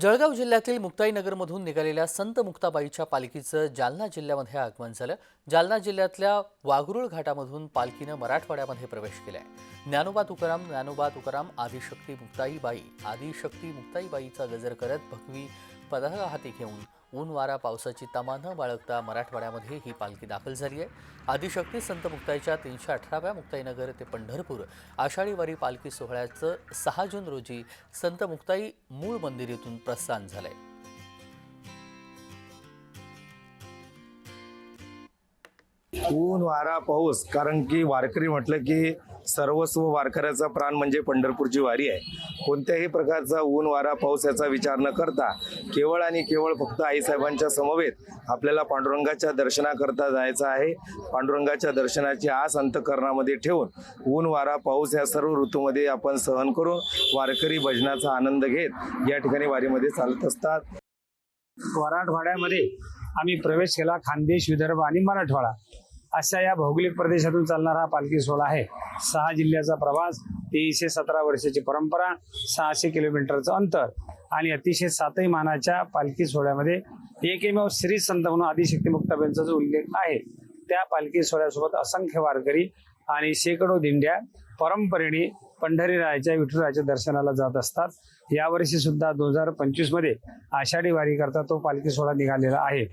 जळगाव जिल्ह्यातील मुक्ताईनगरमधून निघालेल्या संत मुक्ताबाईच्या पालखीचं जालना जिल्ह्यामध्ये आगमन झालं. जालना जिल्ह्यातल्या वाघरुळ घाटामधून पालखीनं मराठवाड्यामध्ये प्रवेश केलाय. ज्ञानोबा तुकाराम ज्ञानोबा तुकाराम आदिशक्ती मुक्ताईबाई आदिशक्ती मुक्ताईबाईचा गजर करत भगवी पदहा हाती घेऊन ऊन वारा पावसाची तमा न बाळगता मराठवाड्यामध्ये ही पालखी दाखल झाली आहे. आदिशक्ती संत मुक्ताईच्या तीनशे अठराव्या मुक्ताईनगर ते पंढरपूर आषाढी वारी पालखी सोहळ्याचं सहा जून रोजी संत मुक्ताई मूळ मंदिर प्रस्थान झालंय. ऊन वारा पाऊस कारण की वारकरी म्हटलं की सर्वस्व वारकऱ्याचा प्राण म्हणजे पंढरपूरची वारी आहे. कोणत्याही प्रकारचा ऊन वारा पाऊस याचा विचार न करता केवळ आणि केवळ फक्त आईसाहेबांच्या समवेत आपल्याला पांडुरंगाच्या दर्शनाकरता जायचं आहे. पांडुरंगाच्या दर्शनाची आस अंतकरणामध्ये ठेवून ऊन वारा पाऊस या सर्व ऋतूमध्ये आपण सहन करून वारकरी भजनाचा आनंद घेत या ठिकाणी वारीमध्ये चालत असतात. मराठवाड्यामध्ये आम्ही प्रवेश केला खानदेश विदर्भ आणि मराठवाडा. अशा या भौगोलिक प्रदेशातून चालणारा हा पालखी सोहळा आहे. सहा जिल्ह्याचा प्रवास तीनशे सतरा वर्षाची परंपरा सहाशे किलोमीटरचं अंतर आणि अतिशय सातही मानाच्या पालखी सोहळ्यामध्ये एकमेव श्री संत म्हणून आदिशक्ती जो उल्लेख आहे. त्या पालखी सोहळ्यासोबत असंख्य वारकरी आणि शेकडो दिंड्या परंपरेने पंढरीरायाच्या विठुरायाच्या दर्शनाला जात असतात. यावर्षी सुद्धा दोन हजार पंचवीसमध्ये आषाढी वारीकरता तो पालखी सोहळा निघालेला आहे.